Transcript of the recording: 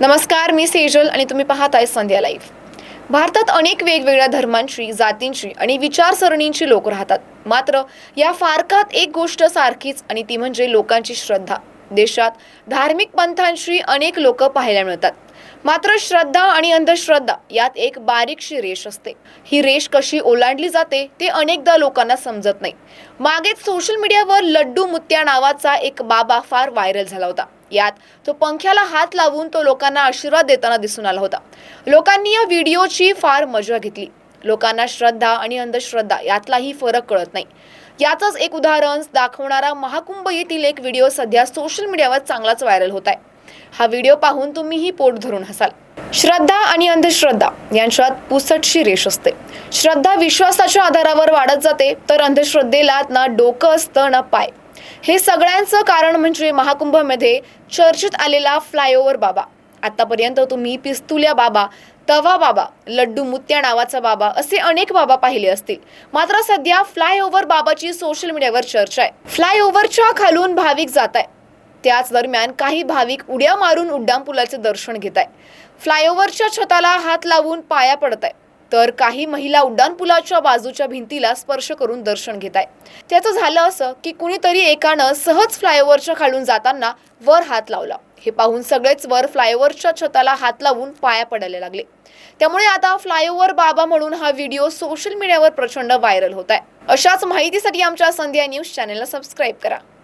नमस्कार मी सेजल आणि तुम्ही पाहताय संध्या लाईव्ह. भारतात अनेक वेगवेगळ्या धर्मांची जातींची आणि विचारसरणींची लोक राहतात. मात्र या फारकात एक गोष्ट सारखीच आणि ती म्हणजे लोकांची श्रद्धा. देशात धार्मिक पंथांशी अनेक लोक पाहायला मिळतात. मात्र श्रद्धा आणि अंधश्रद्धा यात एक बारीकशी रेष असते. ही रेष कशी ओलांडली जाते ते अनेकदा लोकांना समजत नाही. मागेच सोशल मीडियावर लड्डू मुत्या नावाचा एक बाबा फार व्हायरल झाला होता. यात तो पंख्याला हात लावून तो लोकांना आशीर्वाद देताना दिसून आला होता. लोकांनी या व्हिडिओची फार मजा घेतली. लोकांना श्रद्धा आणि अंधश्रद्धा यातलाही फरक कळत नाही. याचंच एक उदाहरण दाखवणारा महाकुंभ येथील एक व्हिडिओ सध्या सोशल मीडियावर चांगलाच व्हायरल होत आहे. हा व्हिडिओ पाहून तुम्हीही पोट धरून हसाल. श्रद्धा आणि अंधश्रद्धा यांच्यात पुसटशी रेष असते. श्रद्धा विश्वासाच्या आधारावर वाढत जाते तर अंधश्रद्धेला ना डोकं असतं ना पाय. हे सगळ्यांचं कारण म्हणजे महाकुंभमध्ये चर्चेत आलेला फ्लायओव्हर बाबा. आतापर्यंत तुम्ही पिस्तुल्या बाबा तवा बाबा लड्डू मुत्या नावाचा बाबा असे अनेक बाबा पाहिले असतील. मात्र सध्या फ्लायओव्हर बाबाची सोशल मीडियावर चर्चा आहे. फ्लायओव्हरच्या खालून भाविक जात आहे त्याच दरम्यान काही भाविक उड्या मारून उड्डाणपुलाचे दर्शन घेत आहे फ्लायओव्हरच्या छताला हात लावून पाया पडत आहे तर काही महिला उड्डाणपुलाच्या बाजूच्या भिंतीला स्पर्श करून दर्शन घेत आहे त्याचं झालं असं की कुणीतरी एकानं सहज फ्लायओव्हरच्या खालून जाताना वर हात लावला. हे पाहून सगळेच वर फ्लायओव्हरच्या छताला हात लावून पाया पडायला लागले. त्यामुळे आता फ्लायओव्हर बाबा म्हणून हा व्हिडिओ सोशल मीडियावर प्रचंड व्हायरल होत आहे. अशाच माहितीसाठी आमच्या संध्या न्यूज चॅनेलला सबस्क्राईब करा.